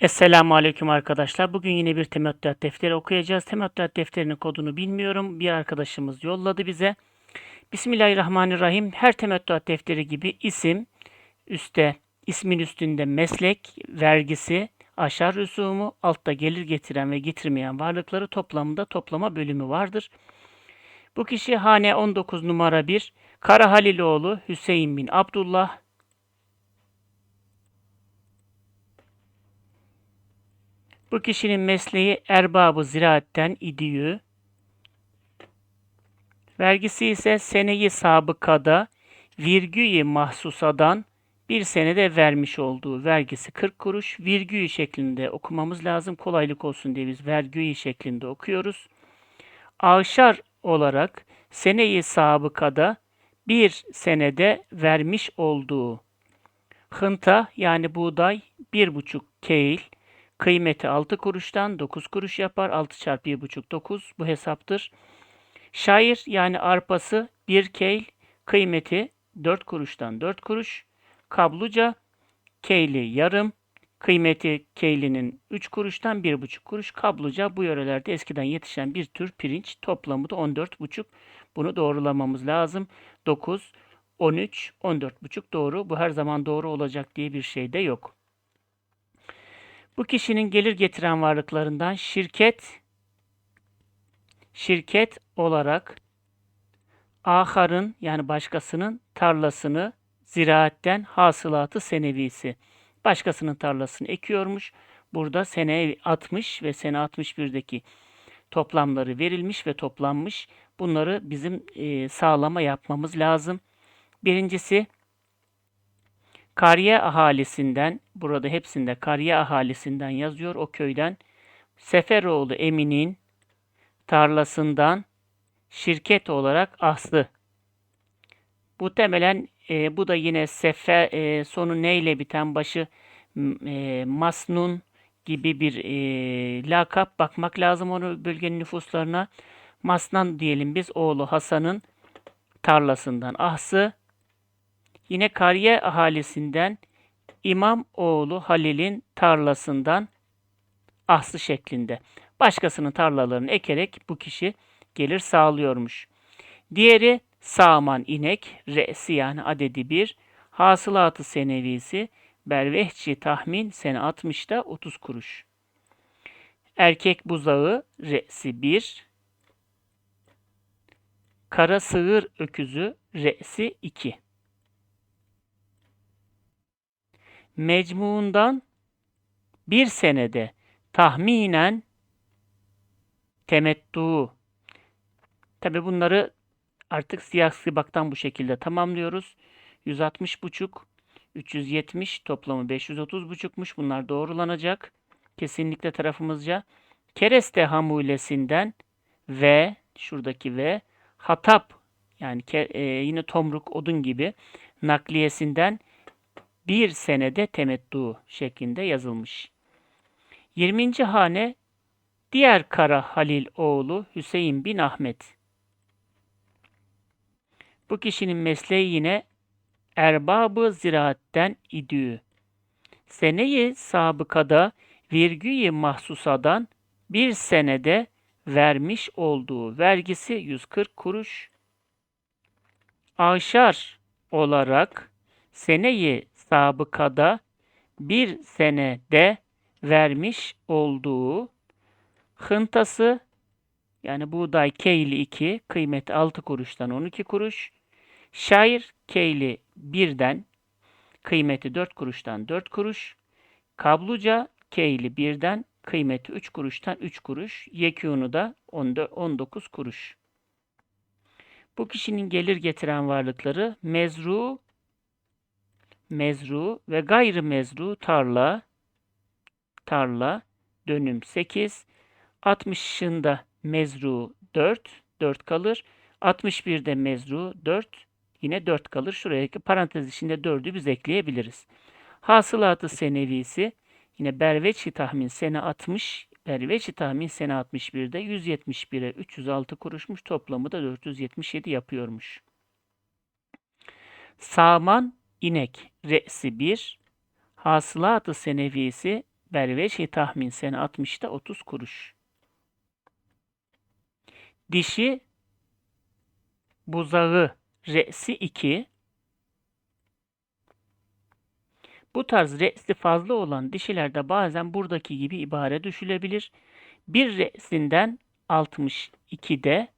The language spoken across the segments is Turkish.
Esselamu Aleyküm arkadaşlar. Bugün yine bir temettüat defteri okuyacağız. Temettüat defterinin kodunu bilmiyorum. Bir arkadaşımız yolladı bize. Bismillahirrahmanirrahim. Her temettüat defteri gibi isim, üstte ismin üstünde meslek, vergisi, aşağı rüsumu, altta gelir getiren ve getirmeyen varlıkları toplamında toplama bölümü vardır. Bu kişi hane 19 numara 1, Kara Haliloğlu Hüseyin bin Abdullah, Bu kişinin mesleği erbabı ziraatten idiyü. Vergisi ise seneyi sabıkada virgüyü mahsusadan bir senede vermiş olduğu vergisi 40 kuruş. Virgüyü şeklinde okumamız lazım. Kolaylık olsun diye biz vergüyü şeklinde okuyoruz. Avşar olarak seneyi sabıkada bir senede vermiş olduğu hınta yani buğday bir buçuk keyl Kıymeti 6 kuruştan 9 kuruş yapar. 6 çarpı 1,5 9 bu hesaptır. Şair yani arpası 1 keyl kıymeti 4 kuruştan 4 kuruş. Kabluca keyli yarım kıymeti keylinin 3 kuruştan 1,5 kuruş. Kabluca bu yörelerde eskiden yetişen bir tür pirinç toplamı da 14,5. Bunu doğrulamamız lazım. 9, 13, 14,5 doğru. Bu her zaman doğru olacak diye bir şey de yok. Bu kişinin gelir getiren varlıklarından şirket şirket olarak aharın yani başkasının tarlasını ziraatten hasılatı senevisi başkasının tarlasını ekiyormuş. Burada sene 60 ve sene 61'deki toplamları verilmiş ve toplanmış. Bunları bizim e, sağlama yapmamız lazım. Birincisi Kariye ahalisinden, burada hepsinde Kariye ahalisinden yazıyor o köyden. Seferoğlu Emin'in tarlasından şirket olarak aslı. Muhtemelen e, bu da yine sefer e, sonu neyle biten başı e, masnun gibi bir e, lakap bakmak lazım onu bölgenin nüfuslarına. Masnan diyelim biz oğlu Hasan'ın tarlasından ahsı Yine Kariye ahalisinden İmam oğlu Halil'in tarlasından ahsı şeklinde. Başkasının tarlalarını ekerek bu kişi gelir sağlıyormuş. Diğeri sağman inek, re'si yani adedi bir, hasılatı senevisi, bervehçi tahmin sene 60'da 30 kuruş. Erkek buzağı re'si 1, kara sığır öküzü re'si 2. mecmuundan bir senede tahminen temettu. Tabi bunları artık siyah sibaktan bu şekilde tamamlıyoruz. 160 buçuk, 370 toplamı 530 buçukmuş. Bunlar doğrulanacak. Kesinlikle tarafımızca. Kereste hamulesinden ve şuradaki ve hatap yani e, yine tomruk odun gibi nakliyesinden bir senede temettu şeklinde yazılmış. 20. hane diğer Kara Halil oğlu Hüseyin bin Ahmet. Bu kişinin mesleği yine erbabı ziraatten idü. Seneyi sabıkada virgüyü mahsusadan bir senede vermiş olduğu vergisi 140 kuruş. Aşar olarak seneyi sabıkada bir senede vermiş olduğu hıntası yani buğday keyli 2 kıymeti 6 kuruştan 12 kuruş. Şair keyli 1'den kıymeti 4 kuruştan 4 kuruş. Kabluca keyli 1'den kıymeti 3 kuruştan 3 kuruş. Yekûnu da 19 kuruş. Bu kişinin gelir getiren varlıkları mezru mezru ve gayrı mezru tarla tarla dönüm 8 60'ında mezru 4 4 kalır. 61'de mezru 4 yine 4 kalır. Şuraya parantez içinde 4'ü biz ekleyebiliriz. Hasılatı senevisi yine berveçi tahmin sene 60 berveçi tahmin sene 61'de 171'e 306 kuruşmuş toplamı da 477 yapıyormuş. Saman inek re'si 1, hasılatı senevisi Berveşi tahmin sene 60'ta 30 kuruş. Dişi buzağı re'si 2. Bu tarz re'si fazla olan dişilerde bazen buradaki gibi ibare düşülebilir. Bir re'sinden 62'de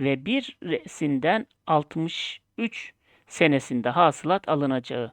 ve bir re'sinden 63 senesinde hasılat alınacağı.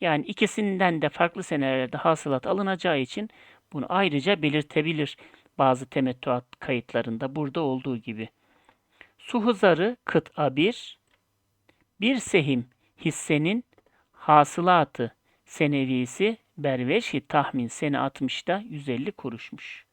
Yani ikisinden de farklı senelerde hasılat alınacağı için bunu ayrıca belirtebilir bazı temettüat kayıtlarında burada olduğu gibi. Su hızarı kıta 1, bir sehim hissenin hasılatı senevisi berveşi tahmin sene 60'da 150 kuruşmuş.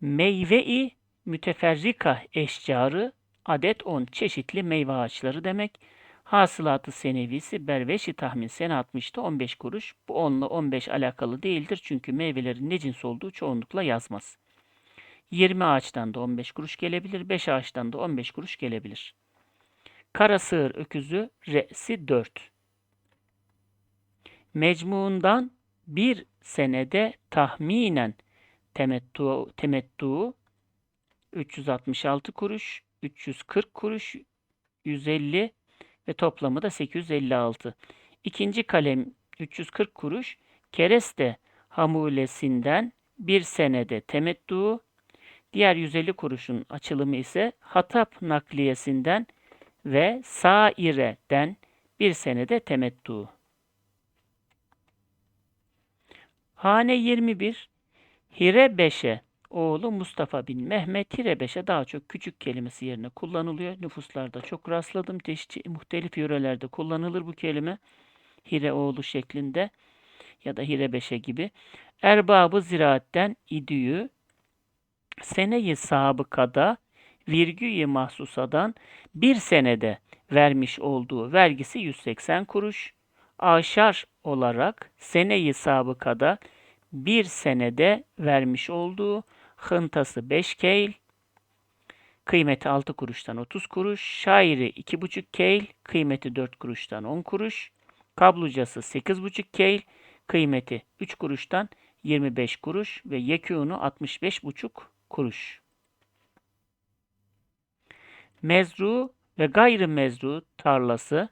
Meyve-i müteferrika eşcarı adet 10 çeşitli meyve ağaçları demek. Hasılatı senevisi berveşi tahmin sene 60'ta 15 kuruş. Bu 10 ile 15 alakalı değildir çünkü meyvelerin ne cins olduğu çoğunlukla yazmaz. 20 ağaçtan da 15 kuruş gelebilir, 5 ağaçtan da 15 kuruş gelebilir. Kara sığır öküzü re'si 4. Mecmuundan bir senede tahminen temettu, temettu 366 kuruş, 340 kuruş, 150 ve toplamı da 856. İkinci kalem 340 kuruş, kereste hamulesinden bir senede temettu, diğer 150 kuruşun açılımı ise hatap nakliyesinden ve saire'den bir senede temettu. Hane 21 Hirebeşe oğlu Mustafa bin Mehmet Hirebeşe daha çok küçük kelimesi yerine kullanılıyor. Nüfuslarda çok rastladım. Çeşitli muhtelif yörelerde kullanılır bu kelime. Hire oğlu şeklinde ya da Hirebeşe gibi. Erbabı ziraatten idüyü seneyi sabıkada virgüyü mahsusadan bir senede vermiş olduğu vergisi 180 kuruş. Aşar olarak seneyi sabıkada bir senede vermiş olduğu hıntası 5 keyl, kıymeti 6 kuruştan 30 kuruş, şairi 2,5 keyl, kıymeti 4 kuruştan 10 kuruş, kablucası 8,5 keyl, kıymeti 3 kuruştan 25 kuruş ve yekûnu 65,5 kuruş. Mezru ve gayrı mezru tarlası.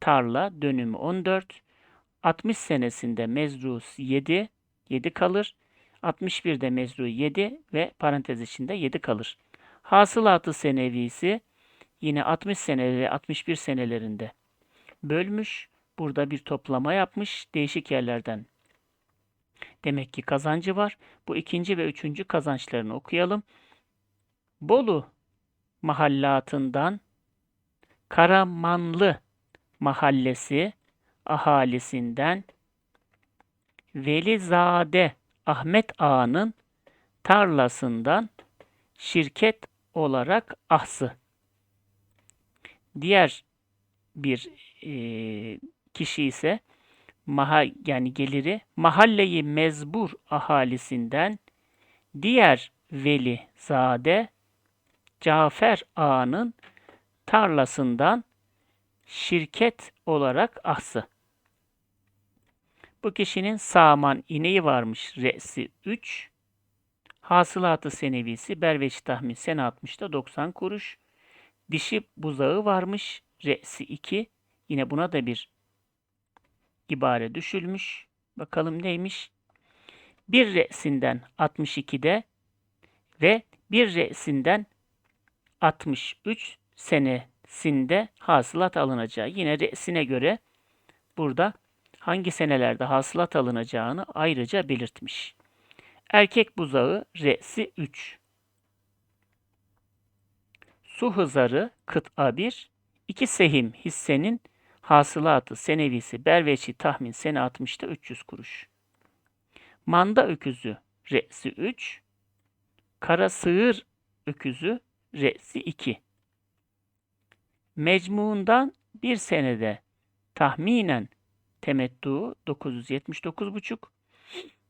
Tarla dönümü 14 60 senesinde mezru 7 7 kalır. 61'de mezru 7 ve parantez içinde 7 kalır. Hasılatı senevisi yine 60 sene ve 61 senelerinde bölmüş. Burada bir toplama yapmış değişik yerlerden. Demek ki kazancı var. Bu ikinci ve üçüncü kazançlarını okuyalım. Bolu mahallatından Karamanlı mahallesi ahalisinden Velizade Ahmet Ağa'nın tarlasından şirket olarak ahsı. Diğer bir e, kişi ise maha, yani geliri mahalleyi mezbur ahalisinden diğer veli zade Cafer Ağa'nın tarlasından şirket olarak ahsı. Bu kişinin sağman ineği varmış re'si 3. Hasılatı senevisi berveç tahmin sene 60'da 90 kuruş. Dişi buzağı varmış re'si 2. Yine buna da bir ibare düşülmüş. Bakalım neymiş? Bir re'sinden 62'de ve bir re'sinden 63 senesinde hasılat alınacağı. Yine re'sine göre burada hangi senelerde hasılat alınacağını ayrıca belirtmiş. Erkek buzağı re'si 3. Su hızarı kıta 1. 2 sehim hissenin hasılatı senevisi berveçi tahmin sene 60'ta 300 kuruş. Manda öküzü re'si 3. Kara sığır öküzü re'si 2. Mecmuundan bir senede tahminen temettu 979,5.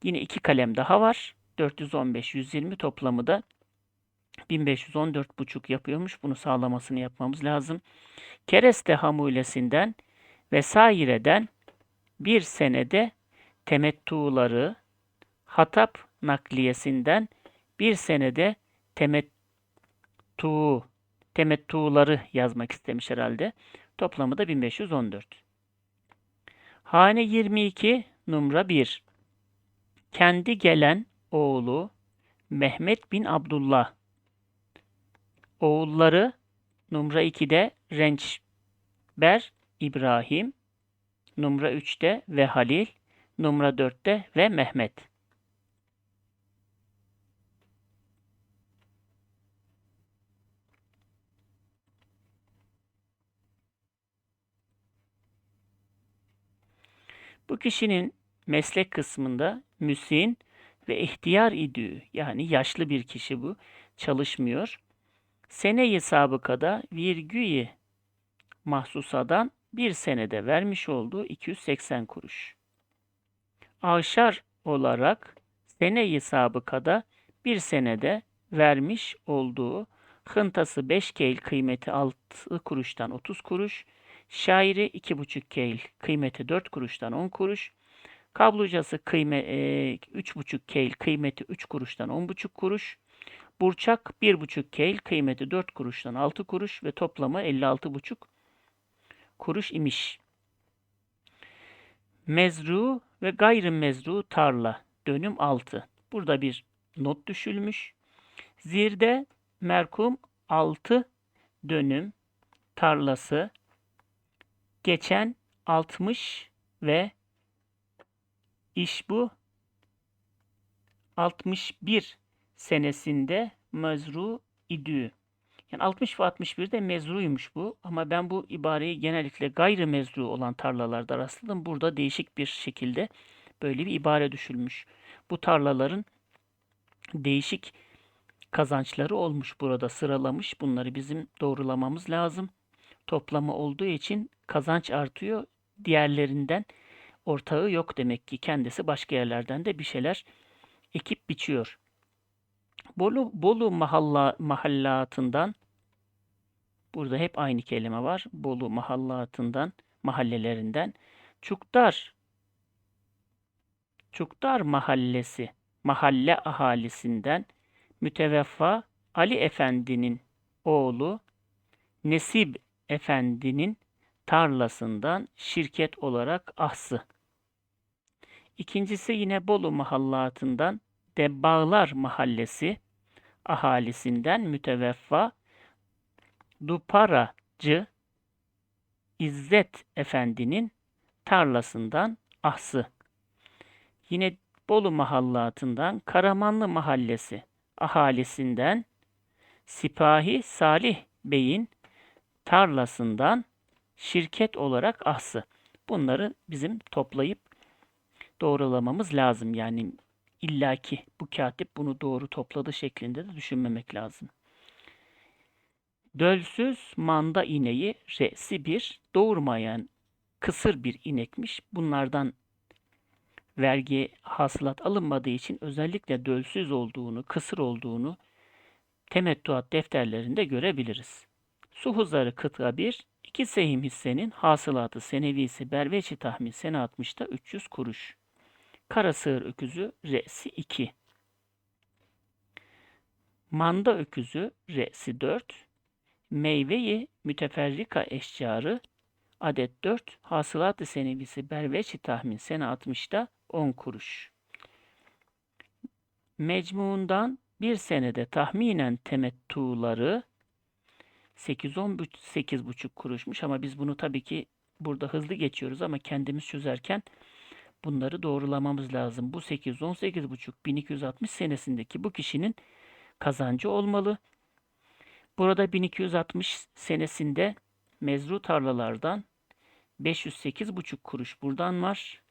Yine iki kalem daha var. 415 120 toplamı da 1514,5 yapıyormuş. Bunu sağlamasını yapmamız lazım. Kereste hamulesinden vesaireden bir senede temettuları Hatap nakliyesinden bir senede temettu temettuları yazmak istemiş herhalde. Toplamı da 1514. Hane 22 numara 1. Kendi gelen oğlu Mehmet bin Abdullah. Oğulları numara 2'de Rençber İbrahim, numara 3'te ve Halil, numara 4'te ve Mehmet. Bu kişinin meslek kısmında müsin ve ihtiyar idüğü yani yaşlı bir kişi bu çalışmıyor. Sene-i sabıkada virgüyü mahsusadan bir senede vermiş olduğu 280 kuruş. Aşar olarak sene-i sabıkada bir senede vermiş olduğu hıntası 5 keyl kıymeti 6 kuruştan 30 kuruş, şairi 2,5 keyl kıymeti 4 kuruştan 10 kuruş, kablocası kıyme, e, 3,5 keyl kıymeti 3 kuruştan 10,5 kuruş, burçak 1,5 keyl kıymeti 4 kuruştan 6 kuruş ve toplamı 56,5 kuruş imiş. Mezru ve gayrimezru tarla dönüm 6. Burada bir not düşülmüş. Zirde merkum 6 dönüm tarlası geçen 60 ve iş bu 61 senesinde mezru idü. Yani 60 ve 61'de mezruymuş bu ama ben bu ibareyi genellikle gayri mezru olan tarlalarda rastladım. Burada değişik bir şekilde böyle bir ibare düşülmüş. Bu tarlaların değişik kazançları olmuş burada sıralamış. Bunları bizim doğrulamamız lazım. Toplamı olduğu için kazanç artıyor. Diğerlerinden ortağı yok demek ki. Kendisi başka yerlerden de bir şeyler ekip biçiyor. Bolu, Bolu mahalla, mahallatından burada hep aynı kelime var. Bolu mahallatından, mahallelerinden Çukdar Çukdar mahallesi, mahalle ahalisinden müteveffa Ali Efendi'nin oğlu Nesib Efendi'nin tarlasından şirket olarak ahsı. İkincisi yine Bolu mahallatından Debbağlar mahallesi ahalisinden müteveffa Duparacı İzzet Efendi'nin tarlasından ahsı. Yine Bolu mahallatından Karamanlı mahallesi ahalisinden Sipahi Salih Bey'in tarlasından şirket olarak ahsı. Bunları bizim toplayıp doğrulamamız lazım. Yani illaki bu katip bunu doğru topladı şeklinde de düşünmemek lazım. Dölsüz manda ineği re'si bir doğurmayan kısır bir inekmiş. Bunlardan vergi hasılat alınmadığı için özellikle dölsüz olduğunu, kısır olduğunu temettuat defterlerinde görebiliriz. Su huzarı kıta 1, 2 sehim hissenin hasılatı senevisi berveçi tahmin sene 60'da 300 kuruş. Kara sığır öküzü re'si 2. Manda öküzü re'si 4. Meyveyi müteferrika eşcarı adet 4. Hasılat-ı senevisi berveçi tahmin sene 60'da 10 kuruş. Mecmuundan bir senede tahminen temettuları 8-18,5 kuruşmuş ama biz bunu tabii ki burada hızlı geçiyoruz ama kendimiz çözerken bunları doğrulamamız lazım. Bu 818,5 1260 senesindeki bu kişinin kazancı olmalı. Burada 1260 senesinde mezru tarlalardan 508,5 kuruş buradan var.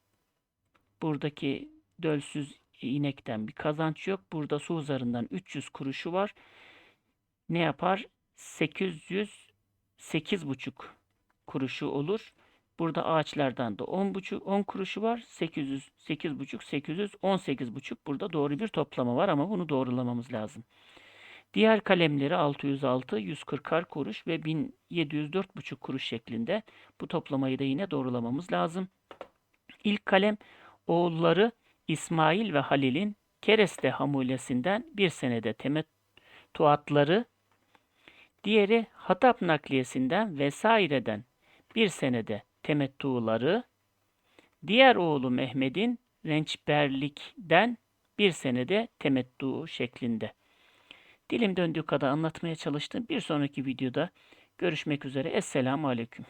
Buradaki dölsüz inekten bir kazanç yok. Burada su zarından 300 kuruşu var. Ne yapar? 808,5 kuruşu olur. Burada ağaçlardan da 10 buçuk 10 kuruşu var. 800 8,5 818,5 burada doğru bir toplama var ama bunu doğrulamamız lazım. Diğer kalemleri 606, 140 kuruş ve 1704,5 kuruş şeklinde. Bu toplamayı da yine doğrulamamız lazım. İlk kalem oğulları İsmail ve Halil'in kereste hamulesinden bir senede temettuatları, diğeri Hatap nakliyesinden vesaireden bir senede temettuları, diğer oğlu Mehmet'in rençberlikten bir senede temettu şeklinde. Dilim döndüğü kadar anlatmaya çalıştım. Bir sonraki videoda görüşmek üzere. Esselamu Aleyküm.